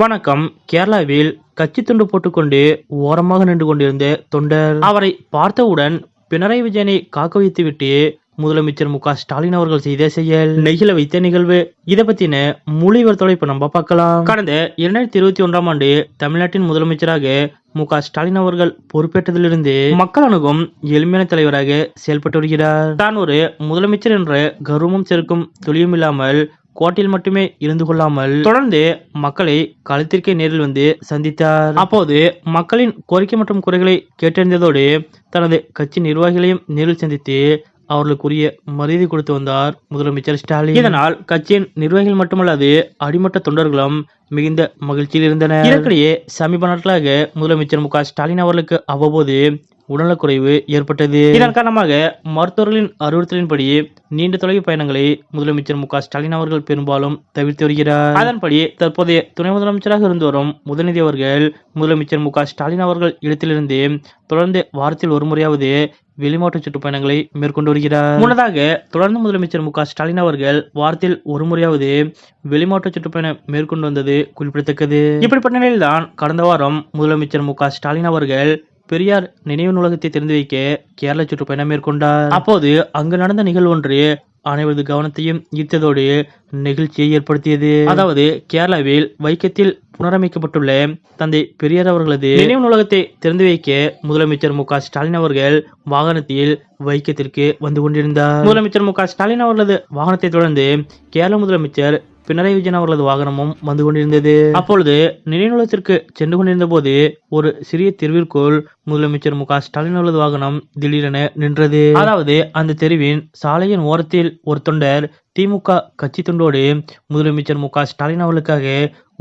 வணக்கம். கேரளாவில் கட்சி துண்டு போட்டுக்கொண்டு ஓரமாக நின்று கொண்டிருந்த தொண்டர் அவரை பார்த்தவுடன் பினராயி விஜயனை காக்க வைத்துவிட்டு முதலமைச்சர் மு க ஸ்டாலின் அவர்கள் செய்த செயல் நெகில வைத்த நிகழ்வு. இதை பத்தின முழு விவரத்தோட இப்ப நம்ம பார்க்கலாம். கடந்த இரண்டாயிரத்தி இருபத்தி ஒன்றாம் ஆண்டு தமிழ்நாட்டின் முதலமைச்சராக மு க ஸ்டாலின் அவர்கள் பொறுப்பேற்றதிலிருந்து மக்கள் அணுகும் எளிமையான தலைவராக செயல்பட்டு வருகிறார். தான் ஒரு முதலமைச்சர் என்ற கர்வமும் சேர்க்கும் துளியும் இல்லாமல் கோட்டையில் மட்டுமே இருந்து கொள்ளாமல் தொடர்ந்து மக்களை களத்திற்கே நேரில் வந்து சந்தித்தார். அப்போது மக்களின் கோரிக்கை மற்றும் குறைகளை கேட்டறிந்ததோடு தனது கட்சி நிர்வாகிகளையும் நேரில் சந்தித்து அவர்களுக்குரிய மரியாதை கொடுத்து வந்தார் முதலமைச்சர் ஸ்டாலின். இதனால் கட்சியின் நிர்வாகிகள் மட்டுமல்லாது அடிமட்ட தொண்டர்களும் மிகுந்த மகிழ்ச்சியில் இருந்தனர். இதற்கிடையே சமீப நாட்களாக முதலமைச்சர் மு க ஸ்டாலின் அவர்களுக்கு அவ்வப்போது உடல்நலக்குறைவு ஏற்பட்டது. இதன் காரணமாக மருத்துவர்களின் அறிவுறுத்தலின்படி நீண்ட தொலைவு பயணங்களை முதலமைச்சர் மு ஸ்டாலின் அவர்கள் பெரும்பாலும் தவிர்த்து வருகிறார். அதன்படி தற்போதைய துணை முதலமைச்சராக இருந்து வரும் முதல்நிதி அவர்கள் முதலமைச்சர் மு ஸ்டாலின் அவர்கள் இடத்திலிருந்து தொடர்ந்து வாரத்தில் ஒரு முறையாவது வெளிமாவட்ட சுற்றுப்பயணங்களை மேற்கொண்டு வருகிறார். முன்னதாக தொடர்ந்து முதலமைச்சர் மு ஸ்டாலின் அவர்கள் வாரத்தில் ஒரு முறையாவது வெளிமாவட்ட சுற்றுப்பயணம் மேற்கொண்டு வந்தது குறிப்பிடத்தக்கது. இப்படிப்பட்ட நிலையில்தான் கடந்த வாரம் முதலமைச்சர் மு ஸ்டாலின் அவர்கள் பெரியார் நினைவு நூலகத்தை திறந்து வைக்க கேரள சுற்றுப்பயணம் மேற்கொண்டார். அப்போது அங்கு நடந்த நிகழ்வு ஒன்று அனைவரது கவனத்தையும் ஈர்த்ததோடு நெகிழ்ச்சியை ஏற்படுத்தியது. அதாவது கேரளாவில் வைக்கத்தில் புனரமைக்கப்பட்டுள்ள தந்தை பெரியார் அவர்களது நினைவு நூலகத்தை திறந்து வைக்க முதலமைச்சர் மு ஸ்டாலின் அவர்கள் வாகனத்தில் வைக்கத்திற்கு வந்து கொண்டிருந்தார். முதலமைச்சர் மு ஸ்டாலின் அவர்களது வாகனத்தை தொடர்ந்து கேரள முதலமைச்சர் பினராயி விஜயன் அவர்களது வாகனமும் வந்து கொண்டிருந்தது. அப்பொழுது நினைவுலகத்திற்கு சென்று கொண்டிருந்த போது ஒரு சிறிய தெருவிற்குள் முதலமைச்சர் மு க ஸ்டாலின் அவர்களது வாகனம் திடீரென நின்றது. அதாவது அந்த தெருவின் சாலையின் ஓரத்தில் ஒரு தொண்டர் திமுக கட்சி தொண்டோடு முதலமைச்சர் மு க ஸ்டாலின் அவர்களுக்காக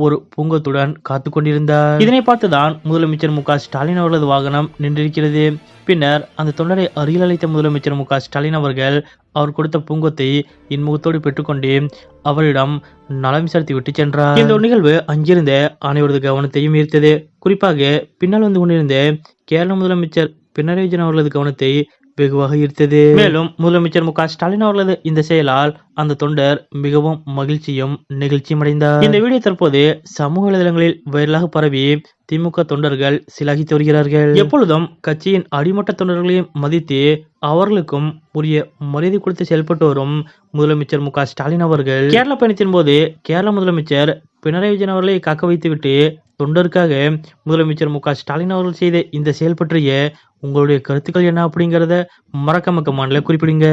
ஒரு பூங்கத்துடன் காத்து கொண்டிருந்தார். இதனை பார்த்துதான் முதலமைச்சர் மு ஸ்டாலின் அவர்களது வாகனம் நின்றிருக்கிறது. பின்னர் அந்த தொண்டரை அருகில் அழைத்த முதலமைச்சர் மு ஸ்டாலின் அவர்கள் அவர் கொடுத்த பூங்கத்தை இன்முகத்தோடு பெற்றுக்கொண்டு அவரிடம் நலம் விசாரித்து விட்டு சென்றார். இந்த ஒரு நிகழ்வு அங்கிருந்த அனைவரது கவனத்தையும் ஈர்த்தது. குறிப்பாக பின்னால் வந்து கொண்டிருந்த கேரள முதலமைச்சர் பினராயி விஜயன் அவர்களது கவனத்தை வெகுவாக ஈர்த்தது. மேலும் முதலமைச்சர் மு ஸ்டாலின் அவர்களது இந்த செயலால் அந்த தொண்டர் மிகவும் மகிழ்ச்சியும் நெகிழ்ச்சியும் அடைந்தார். இந்த வீடியோ தற்போது சமூக வலைதளங்களில் வைரலாக பரவி திமுக தொண்டர்கள் சிலாகித்து வருகிறார்கள். எப்பொழுதும் கட்சியின் அடிமட்ட தொண்டர்களையும் மதித்து அவர்களுக்கும் உரிய மரியாதை கொடுத்து செயல்பட்டு வரும் முதலமைச்சர் மு ஸ்டாலின் அவர்கள். கேரள பயணத்தின் போது கேரள முதலமைச்சர் பினராயி விஜயன் அவர்களை காக்க வைத்துவிட்டு தொண்டருக்காக முதலமைச்சர் மு க ஸ்டாலின் அவர்கள் செய்த இந்த செயல் பற்றிய உங்களுடைய கருத்துக்கள் என்ன அப்படிங்கிறத மறக்காம மாநில குறிப்பிடுங்க.